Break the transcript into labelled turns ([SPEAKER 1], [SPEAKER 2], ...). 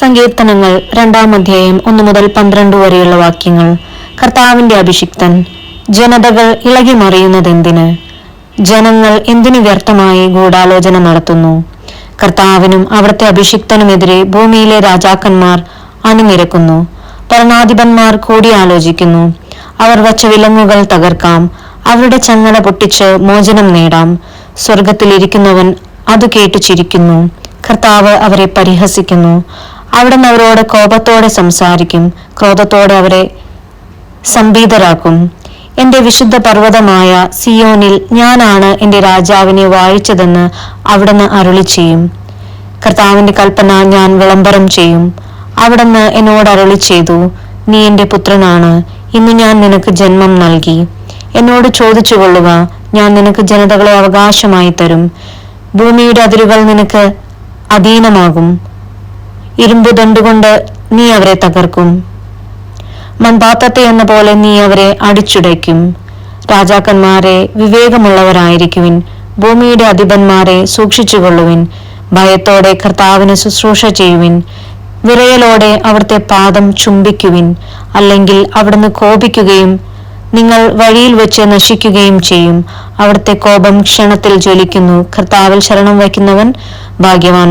[SPEAKER 1] സങ്കീർത്തനങ്ങൾ രണ്ടാം അധ്യായം ഒന്നു മുതൽ പന്ത്രണ്ട് വരെയുള്ള വാക്യങ്ങൾ. കർത്താവിന്റെ അഭിഷിക്തൻ ജനതകൾ ഇളകി മറിയുന്നതെന്തിന് ജനങ്ങൾ എന്തിനു വ്യർത്ഥമായി ഗൂഢാലോചന നടത്തുന്നു? കർത്താവിനും അവിടുത്തെ അഭിഷിക്തനുമെതിരെ ഭൂമിയിലെ രാജാക്കന്മാർ അണിനിരക്കുന്നു. ഭരണാധിപന്മാർ കൂടിയാലോചിക്കുന്നു. അവർ വച്ച വിലങ്ങുകൾ തകർക്കാം. അവരുടെ ചങ്ങല പൊട്ടിച്ച് മോചനം നേടാം. സ്വർഗത്തിലിരിക്കുന്നവൻ അത് കേട്ടു ചിരിക്കുന്നു കർത്താവ് അവരെ പരിഹസിക്കുന്നു. അവിടുന്ന് അവരോട് കോപത്തോടെ സംസാരിക്കും ക്രോധത്തോടെ അവരെ സംഭീതരാക്കും എന്റെ വിശുദ്ധ പർവതമായ സിയോനിൽ ഞാനാണ് എന്റെ രാജാവിനെ വായിച്ചതെന്ന് അവിടുന്ന് അരുളി ചെയ്യും കർത്താവിന്റെ കൽപ്പന ഞാൻ വിളംബരം ചെയ്യും. അവിടുന്ന് എന്നോട് അരുളി ചെയ്തു നീ എന്റെ പുത്രനാണ്. ഇന്ന് ഞാൻ നിനക്ക് ജന്മം നൽകി. എന്നോട് ചോദിച്ചു കൊള്ളുക ഞാൻ നിനക്ക് ജനതകളെ അവകാശമായി തരും. ഭൂമിയുടെ അതിരുകൾ നിനക്ക് അധീനമാകും. ഇരുമ്പു ദണ്ടുകൊണ്ട് നീ അവരെ തകർക്കും. മൺപാത്രത്തെ എന്ന പോലെ നീ അവരെ അടിച്ചുടയ്ക്കും. രാജാക്കന്മാരെ വിവേകമുള്ളവരായിരിക്കുവിൻ. ഭൂമിയുടെ അധിപന്മാരെ സൂക്ഷിച്ചുകൊള്ളുവിൻ. ഭയത്തോടെ കർത്താവിന് ശുശ്രൂഷ ചെയ്യുവിൻ. വിറയലോടെ അവിടുത്തെ പാദം ചുംബിക്കുവിൻ. അല്ലെങ്കിൽ അവിടുന്ന് കോപിക്കുകയും നിങ്ങൾ വഴിയിൽ വെച്ച് നശിക്കുകയും ചെയ്യും. അവിടുത്തെ കോപം ക്ഷണത്തിൽ ജ്വലിക്കുന്നു. കർത്താവിൽ ശരണം വയ്ക്കുന്നവൻ ഭാഗ്യവാൻ.